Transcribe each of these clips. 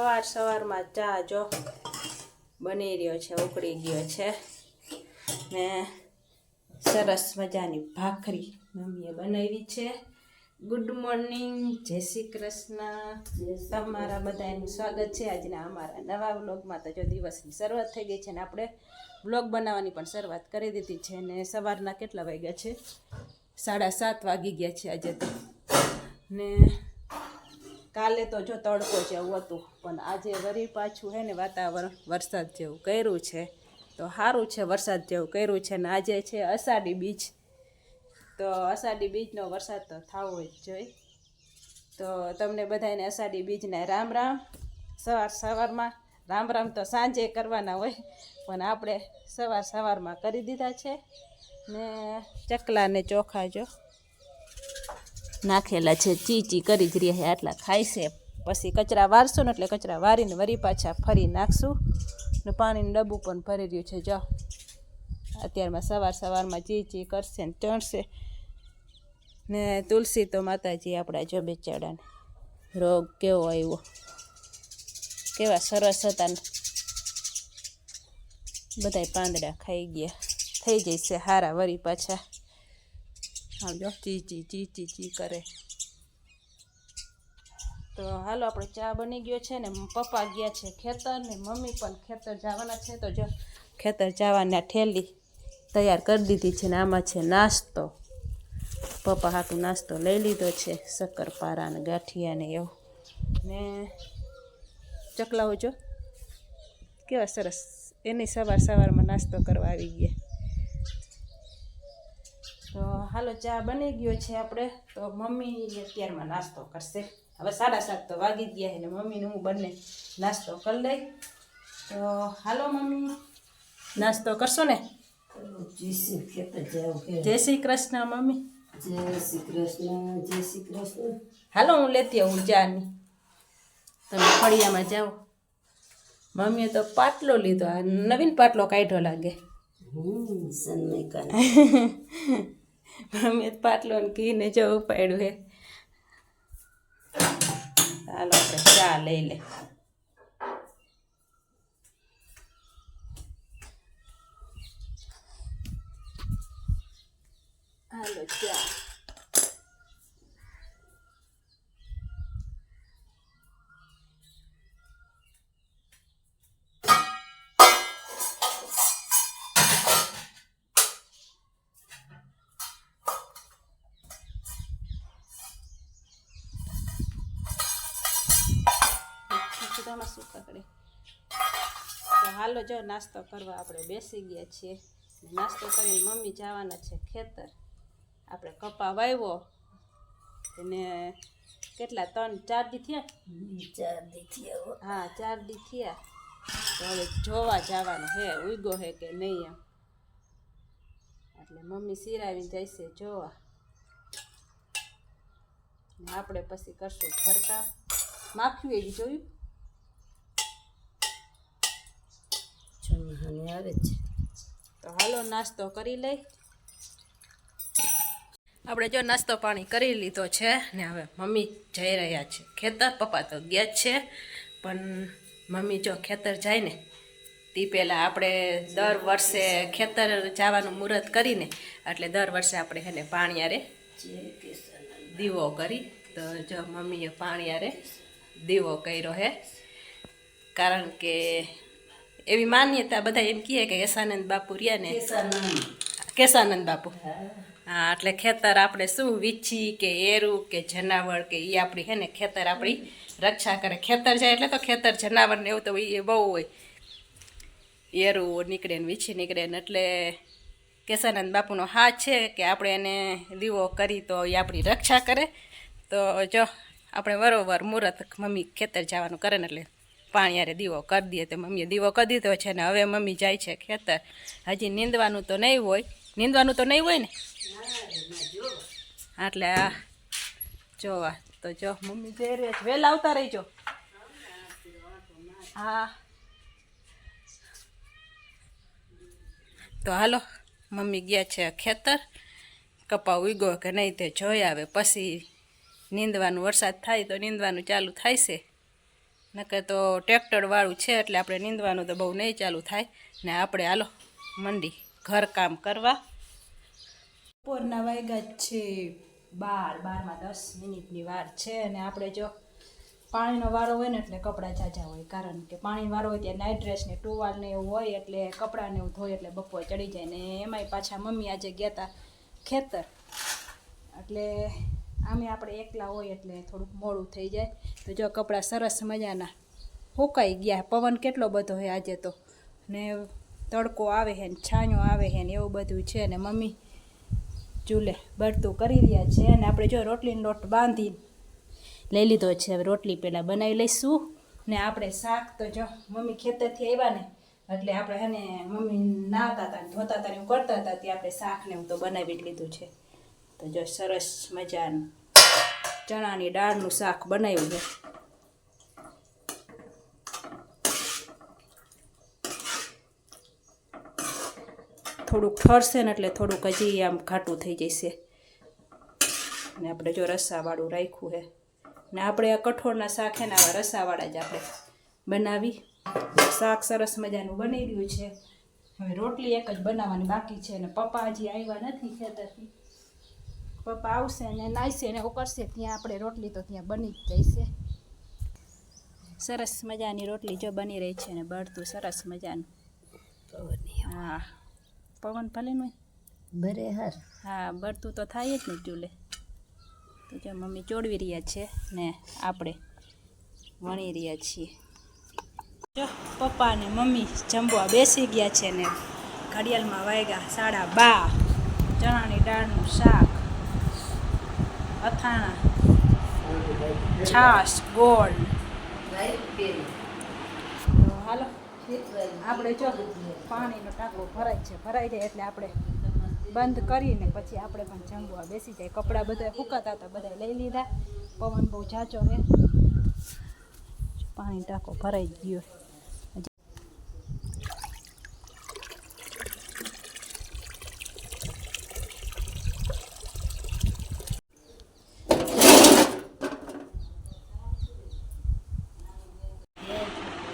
આ ચા જો બની રહ્યો છે, ઉકળી ગયો છે. ને સરસ મજાની ભાખરી મમ્મીએ બનાવી છે. ગુડ મોર્નિંગ જય શ્રી કૃષ્ણ. તમારા બધાનું સ્વાગત છે. આજના અમારા નવા વ્લોગમાં તો જો દિવસની શરૂઆત થઈ ગઈ છે ને આપણે વ્લોગ બનાવવાની પણ શરૂઆત કરી દીધી છે ને સવારના કેટલા વાગ્યા છે? સાડા સાત વાગી ગયા છે આજે તો. ને કાલે તો જો તડકો જેવું હતું, પણ આજે વરી પાછું હે ને વાતાવરણ વરસાદ જેવું કર્યું છે. તો સારું છે વરસાદ જેવું કર્યું છે ને આજે છે અષાઢી બીજ. તો અષાઢી બીજનો વરસાદ તો થવો જ જોઈએ તો તમને બધાને અષાઢી બીજને રામ રામ. સવાર સવારમાં રામ રામ તો સાંજે કરવાના હોય, પણ આપણે સવાર સવારમાં કરી દીધા છે. ને ચકલા ને ચોખા જો નાખેલા છે, ચી ચી કરી જ રહ્યા આટલા ખાય છે. પછી કચરા વારશું ને એટલે કચરા વારીને વરી પાછા ફરી નાખશું. ને પાણીનું ડબ્બું પણ ભરી રહ્યું છે જો અત્યારમાં સવાર સવારમાં ચી ચી કરશે ને ચણશે ને તુલસી તો માતાજી આપણા જો બેચાડાને રોગ કેવો આવ્યો. કેવા સરસ હતા ને. બધાય પાંદડા ખાઈ ગયા. થઈ જશે હારા વરી પાછા. આમ જો. ચી ચી ચી ચી ચી કરે. તો હાલો, આપણે ચા બની ગયો છે ને, પપ્પા ગયા છે ખેતર ને મમ્મી પણ ખેતર જવાના છે. તો જો, ખેતર જવાના ઠેલી તૈયાર કરી દીધી છે ને, આમાં છે નાસ્તો. પપ્પા હાટું નાસ્તો લઈ લીધો છે, શક્કરપારા ને ગાંઠિયા ને એવું. ને ચકલાઓ જો, કેવા સરસ. એની સવાર સવારમાં નાસ્તો કરવા આવી ગયા. તો હાલો ચા બની ગયો છે આપણે. તો મમ્મી અત્યારમાં નાસ્તો કરશે. હવે સાડા સાત તો વાગી ગયા ને મમ્મીને હું બંને નાસ્તો કરી લઈ. તો હાલો મમ્મી નાસ્તો કરશો ને? જય શ્રી ખેતર જય શ્રી કૃષ્ણ. મમ્મી. જય શ્રી કૃષ્ણ જય શ્રી કૃષ્ણ. હાલો હું લેતી આવું ચાની. તમે ફળિયામાં જાઓ. મમ્મીએ તો પાટલો લીધો. આ નવીન પાટલો કાઢ્યો લાગે. હમ સન્મય મમ્મીએ પાટલો ને ઘીને જવું પડ્યું હે. આપણે ચા લઈ લે. હાલો ચા. શું કાકડે તો હાલો જો નાસ્તો કરવા આપણે બેસી ગયા છીએ. નાસ્તો કરીને મમ્મી જવાના છે ખેતર. આપણે કપા વાવ્યો. અને કેટલા ત્રણ ચાર દી થયા? ચાર દી થયા હા. ચાર દી થયા. તો હવે જોવા જવાનું હે ઉગ્યો હે કે નહીં એમ. એટલે મમ્મી સિરાવી જાય છે જોવા આપણે પછી કરશું ઘરકામ. માખ્યું એવી જોયું? ચોમાહાને આવે છે તો હાલો, નાસ્તો કરી લઈ. આપણે જો નાસ્તો પાણી કરી લીધો છે ને હવે મમ્મી જઈ રહ્યા છે ખેતર. પપ્પા તો ગયા છે, પણ મમ્મી જો ખેતર જાય ને, તે પહેલાં આપણે દર વર્ષે ખેતર જવાનું મુહૂર્ત કરીને, એટલે દર વર્ષે આપણે એને પાણીયારે આરે દીવો કરી, તો જો મમ્મીએ પાણી આરે દીવો કર્યો હે. કારણ કે એવી માન્યતા બધા એમ કહે કે કેશાનંદ બાપુ રહ્યા ને. કિશન કેશાનંદ બાપુ. હા. હા એટલે ખેતર આપણે શું વીછી કે એરું કે જનાવર કે એ આપણી હે ને ખેતર આપણી રક્ષા કરે. ખેતર જાય એટલે તો ખેતર જનાવર ને એવું તો એ બહુ હોય. એરું નીકળે ને વીછી નીકળે ને એટલે કેશાનંદ બાપુનો હાથ છે કે આપણે એને દીવો કરી તો એ આપણી રક્ષા કરે. તો જો આપણે બરોબર મુહૂર્ત મમ્મી ખેતર જવાનું કરે ને એટલે. પાણીયારે દીવો કરી દઈએ તો મમ્મીએ દીવો કરી દીધો છે ને હવે મમ્મી જાય છે ખેતર. હજી નીંદવાનું તો નહીં હોય. નીંદવાનું તો નહીં હોય ને? એટલે આ જોવા, તો જો મમ્મી જઈ રહ્યા છે. વહેલા આવતા રહીજો. હા. તો હાલો, મમ્મી ગયા છે ખેતર. કપા ઉગ્યો કે નહીં તે જોઈ આવે. પછી નીંદવાનું વરસાદ થાય તો નીંદવાનું ચાલુ થાય છે. નકર તો ટ્રેક્ટરવાળું છે એટલે આપણે નીંદવાનું તો બહુ નહીં ચાલુ થાય. ને આપણે હાલો, મંડી ઘર કામ કરવા. બપોરના વાગ્યા છે, બાર, બારમાં દસ મિનિટની વાર છે અને આપણે જો પાણીનો વારો હોય ને એટલે કપડાં ઝાઝા હોય. કારણ કે પાણીનો વારો હોય ત્યાં નાઇટ ને ટુવાલ ને એવું હોય એટલે કપડાને એવું ધોય એટલે બપોર ચડી જાય ને એમાંય પાછા મમ્મી આજે ગયા હતા ખેતર. એટલે આમે આપણે એકલા હોય એટલે થોડુંક મોડું થઈ જાય. તો જો કપડાં સરસ મજાના સુકાઈ ગયા. પવન કેટલો બધો છે આજે તો. ને તડકો આવે છે ને છાંયો આવે હે ને એવું બધું છે ને મમ્મી ચૂલે બળતું કરી રહ્યા છે અને આપણે જો રોટલીનો લોટ બાંધી લઈ લીધો છે. હવે રોટલી પહેલાં બનાવી લઈશું ને આપણે શાક તો જો મમ્મી ખેતરથી આવ્યા ને એટલે આપણે હે ને મમ્મી નાતા હતા ધોતા હતા ને એવું કરતા હતા ત્યાં આપણે શાક ને એવું તો બનાવી જ લીધું છે. તો જો સરસ મજાનું. ચણાની દાળનું શાક બનાવ્યું છે. થોડુંક ઠરશે ને એટલે થોડુંક હજી આમ ઘાટું થઈ જશે. ને આપણે જો રસાવાળું રાખ્યું છે. ને આપણે આ કઠોળના શાક ને આવા રસાવાળા જ આપણે બનાવી. શાક સરસ મજાનું બની રહ્યું છે. હવે રોટલી એક જ બનાવવાની બાકી છે અને પપ્પા હજી આવ્યા નથી ખેતરથી. પપ્પા આવશે ને નાહશે ને એવું કરશે ત્યાં આપણે રોટલી તો ત્યાં બની જ જઈશે. સરસ મજાની રોટલી જો બની રહી છે ને બળતું સરસ મજાનું. હા પવન ભલે નહીં ભરે હાર. હા બળતું તો થાય જ ને ચૂલે. તો જો મમ્મી ચોડવી રહ્યા છે ને આપણે વણી રહ્યા છીએ. જો પપ્પા ને મમ્મી જમવા બેસી ગયા છે ને ઘડિયાળમાં વાગ્યા સાડા બા ચણાની દાળનું શાક અથાણા, છાશ, ગોળ. હાલો, આપણે જો પાણીનો ટાંકો ભરાય છે ભરાઈ જાય એટલે આપણે બંધ કરીને પછી આપણે પણ જમવા બેસી જાય. કપડાં બધા ફૂંકાતા હતા બધા લઈ લીધા. પવન બહુ જાચો છે. પાણી ટાંકો ભરાઈ ગયો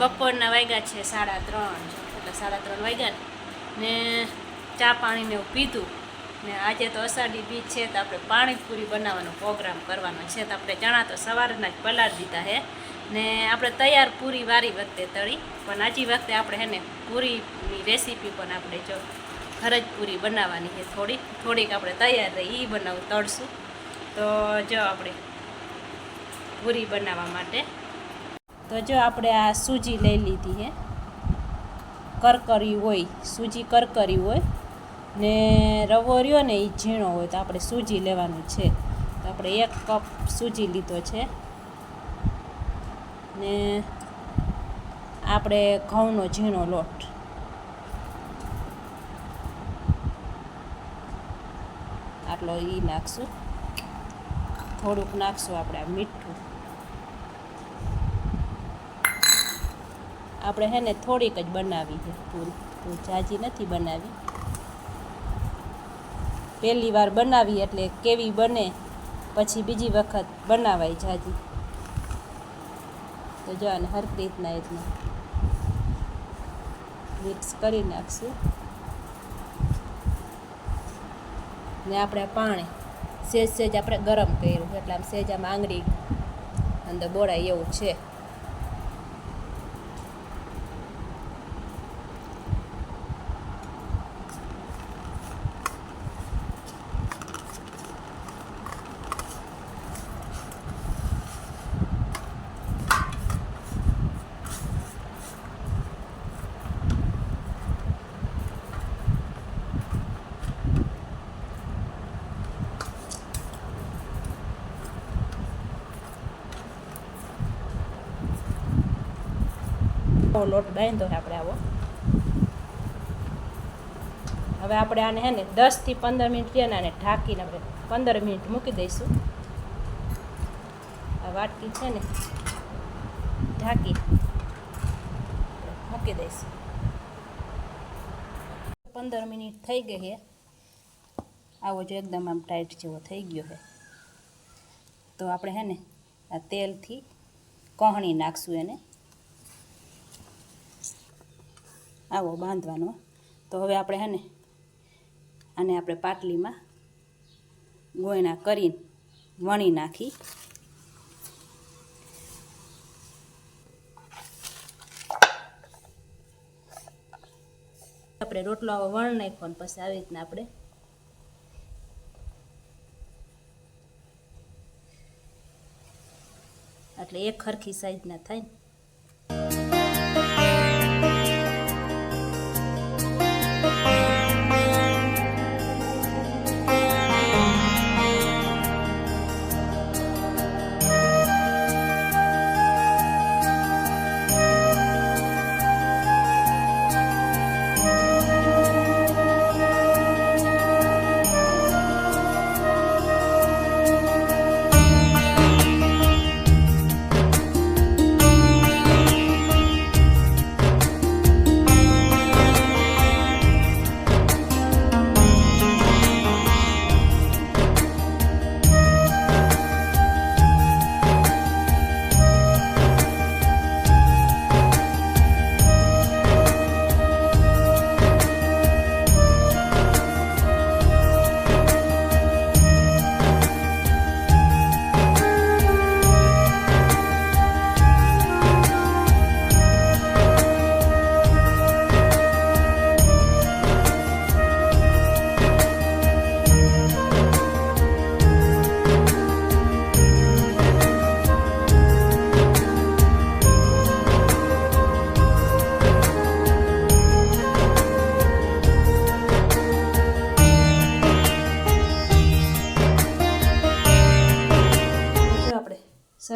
બપોરના વાગ્યા છે, સાડા ત્રણ. એટલે સાડા ત્રણ વાગ્યા ને ચા પાણીને એવું પીધું. ને આજે તો અષાઢી બીજ છે, તો આપણે પાણીપુરી બનાવવાનો પ્રોગ્રામ કરવાનો છે. તો આપણે ચણા તો સવારના જ પલાળી દીધા હે ને આપણે તૈયાર પૂરી વારી વખતે તળી. પણ આજી વખતે આપણે હે ને પૂરીની રેસીપી પણ આપણે જો ઘર જ પૂરી બનાવવાની છે થોડીક થોડીક આપણે તૈયાર રહી એ બનાવું, તળશું. તો જો આપણે પૂરી બનાવવા માટે તો જો આપણે આ સૂજી લઈ લીધી હે. કરકરી હોય, સૂજી કરકરી હોય ને રવો રહ્યો ને એ ઝીણો હોય તો આપણે સૂજી લેવાનું છે. તો આપણે એક કપ સૂજી લીધો છે. ને આપણે ઘઉંનો ઝીણો લોટ. આટલો એ નાખશું. થોડુંક નાખશું આપણે મીઠું. આપણે હે ને થોડીક જ બનાવી છે પૂરી. તો જાજી નથી બનાવી. પહેલી વાર બનાવી એટલે કેવી બને, પછી બીજી વખત બનાવાય જાજી. તો જો આને હરક રીતના રીતના મિક્સ કરી નાખશું. ને આપણે પાણી સેજ સેજ આપણે ગરમ કર્યું. એટલે આમ સેજ આમ આંગળી અંદર બોળાય એવું છે. લોટ બાંધ્યો છે આપણે આવો. હવે આપણે આને હે ને દસથી પંદર મિનિટ છે ને આને ઢાંકીને આપણે પંદર મિનિટ મૂકી દઈશું. આ વાટકી છે ને ઢાંકી મૂકી દઈશું. પંદર મિનિટ થઈ ગઈ છે. આવો જો એકદમ આમ ટાઈટ જેવો થઈ ગયો છે. તો આપણે હે ને આ તેલથી કોહણી નાખશું એને. આવો બાંધવાનો. તો હવે આપણે હે ને, આને આપણે પાટલીમાં ગોયણા કરીને વણી નાખી. આપણે રોટલો આવો વણ નાખ્યો ને પછી આવી રીતના આપણે એટલે એક ખરખી સાઈઝના થાય ને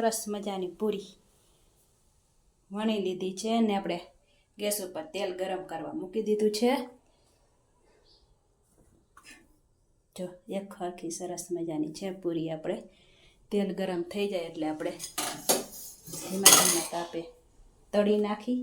સરસ મજાની પૂરી વણી લીધી છે ને આપણે ગેસ ઉપર તેલ ગરમ કરવા મૂકી દીધું છે. જો, એક હરખી સરસ મજાની છે પૂરી આપણે. તેલ ગરમ થઈ જાય એટલે આપણે ધીમા ધીમા તાપે તળી નાખી.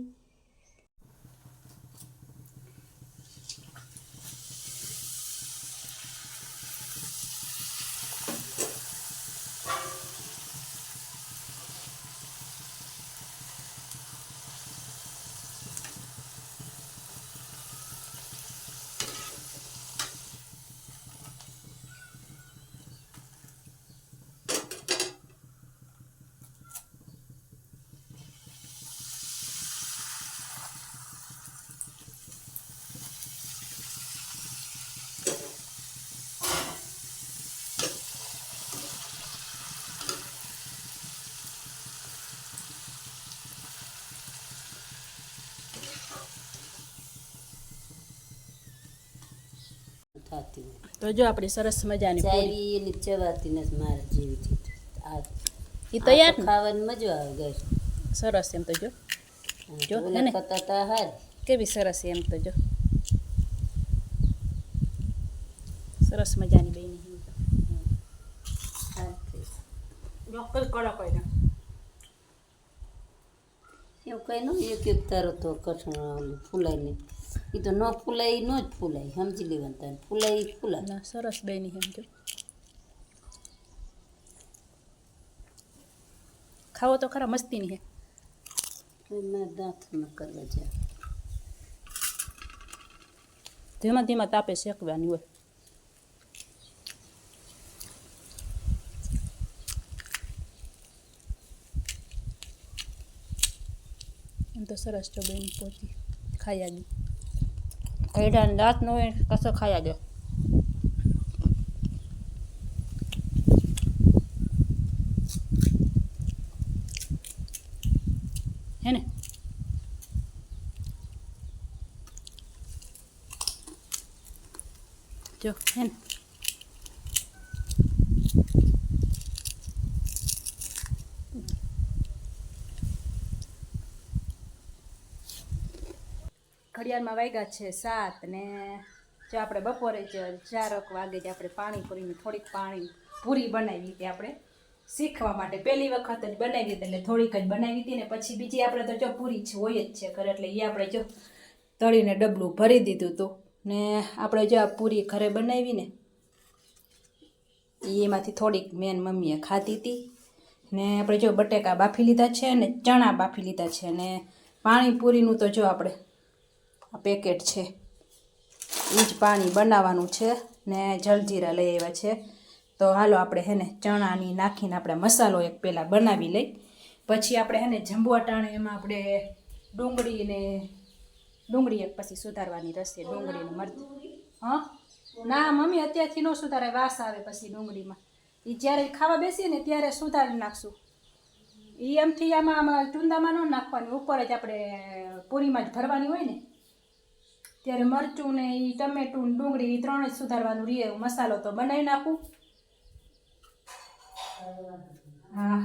તો જો આપણી સરસ મજાની પૂરી. ચાયરી એની ચવાતી નથી મારા જેવી આ એ તૈયાર ખાવાની મજા આવે ગઈ સરસ એમ તો જો. જો, ને પતાતા તા હાર. કેવી સરસ એમ તો જો. સરસ મજાની બેની જો કડક હોય ને કઈ નો એક એક તારો તો કઠણ નહીં. એ તો ન ફૂલાય ન જ ફૂલાય સમજી લેવાનું તને ફૂલાય ફૂલાય. સરસ બેની સમજો. ખાવો તો ખરા મસ્તીની હે એમાં દાંતમાં કરવા જાય. ધીમા ધીમા તાપે શેકવાની હોય. તો સરસ છો બેન પહોંચી ખાઈ ગઈ કઈડાને દાંત ન હોય કસો ખાઈ ને? જો, હે ને? ઘડિયાળમાં વાગ્યા છે સાત ને જો આપણે બપોરે ચારક વાગે જ આપણે પાણીપુરીની થોડીક પાણી પૂરી બનાવી હતી આપણે શીખવા માટે. પહેલી વખત જ બનાવી હતી એટલે થોડીક જ બનાવી હતી ને પછી બીજી આપણે તો જો પૂરી જ હોય જ છે ઘરે એટલે એ આપણે જો તળીને ડબલું ભરી દીધું હતું ને આપણે જો આ પૂરી ઘરે બનાવી ને એમાંથી થોડીક મેન મમ્મીએ ખાધી હતી ને આપણે જો બટેકા બાફી લીધા છે ને ચણા બાફી લીધા છે ને પાણીપુરીનું તો જો આપણે પેકેટ છે. એ પાણી બનાવવાનું છે ને જલજીરા લઈ આવ્યા છે. તો હાલો આપણે હેને ચણાની નાખીને આપણે મસાલો એક પહેલાં બનાવી લઈ. પછી આપણે હેને જંબુઆટાણે એમાં આપણે ડુંગળીને ડુંગળી એક પછી સુધારવાની રહેશે ડુંગળીને મળતી હં? ના, મમ્મી અત્યારથી ન સુધારે, વાસ આવે પછી ડુંગળીમાં. એ જ્યારે ખાવા બેસીએ ને ત્યારે સુધારી નાખશું. એમથી આમાં આમાં ચૂંદામાં ન નાખવાની, ઉપર જ આપણે પૂરીમાં જ ભરવાની હોય ને. ત્યારે મરચું ને એ ટમેટું ને ડુંગળી એ ત્રણ જ સુધારવાનું રહે મસાલો તો બનાવી નાખું. હા.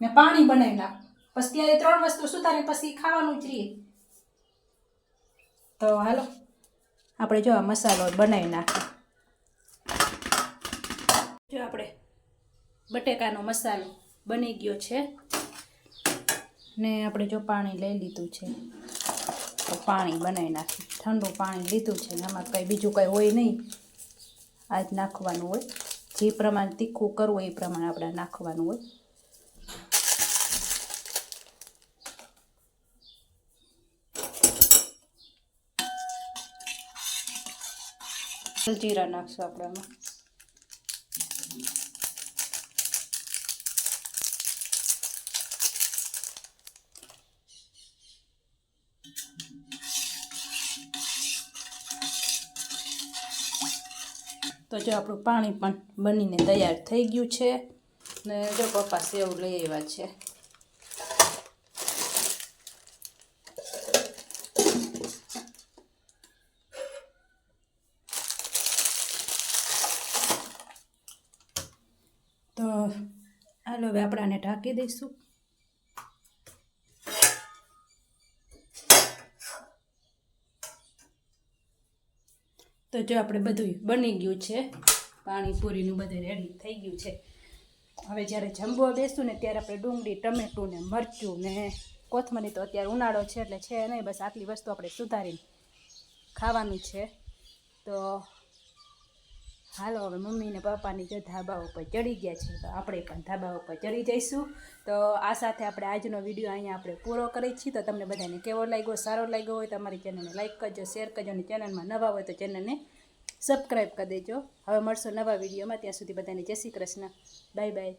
ને પાણી બનાવી નાખું. પછી ત્યારે ત્રણ વસ્તુ સુધારે, પછી ખાવાનું જ રહીએ તો હાલો, આપણે જો આ મસાલો બનાવી નાખીએ. જો આપણે બટેકાનો મસાલો બની ગયો છે. ને આપણે જો પાણી લઈ લીધું છે. તો પાણી બનાવી નાખી ઠંડુ પાણી લીધું છે આમાં કંઈ બીજું કંઈ હોય નહીં. આ જ નાખવાનું હોય. જે પ્રમાણે તીખું કરવું એ પ્રમાણે આપણે નાખવાનું હોય. જીરા નાખશું આપણે આમાં. તો જો આપણું પાણી પણ બનીને તૈયાર થઈ ગયું છે. ને જો પપ્પા સેવ લઈ આવ્યા છે. તો હાલો હવે આપણે આને ઢાંકી દઈશું. તો જો આપણે બધું બની ગયું છે. પાણીપુરીનું બધું રેડી થઈ ગયું છે. હવે જ્યારે જમવા બેસું ને ત્યારે આપણે ડુંગળી ટમેટું ને મરચું ને કોથમરી તો અત્યારે ઉનાળો છે એટલે છે નહીં બસ આટલી વસ્તુ આપણે સુધારીને ખાવાનું છે. તો હાલો, હવે મમ્મી ને પપ્પાની જો ધાબા ઉપર ચડી ગયા છે, તો આપણે પણ ધાબા ઉપર ચડી જઈશું. તો આ સાથે આપણે આજનો વીડિયો અહીંયા આપણે પૂરો કરી છીએ. તો તમને બધાને કેવો લાગ્યો, સારો લાગ્યો હોય તો અમારી ચેનલને લાઇક કરજો શેર કરજો, અને ચેનલમાં નવા હોય તો ચેનલને સબસ્ક્રાઈબ કરી દેજો. હવે મળશો નવા વિડીયોમાં ત્યાં સુધી બધાને જય શ્રી કૃષ્ણ. Bye bye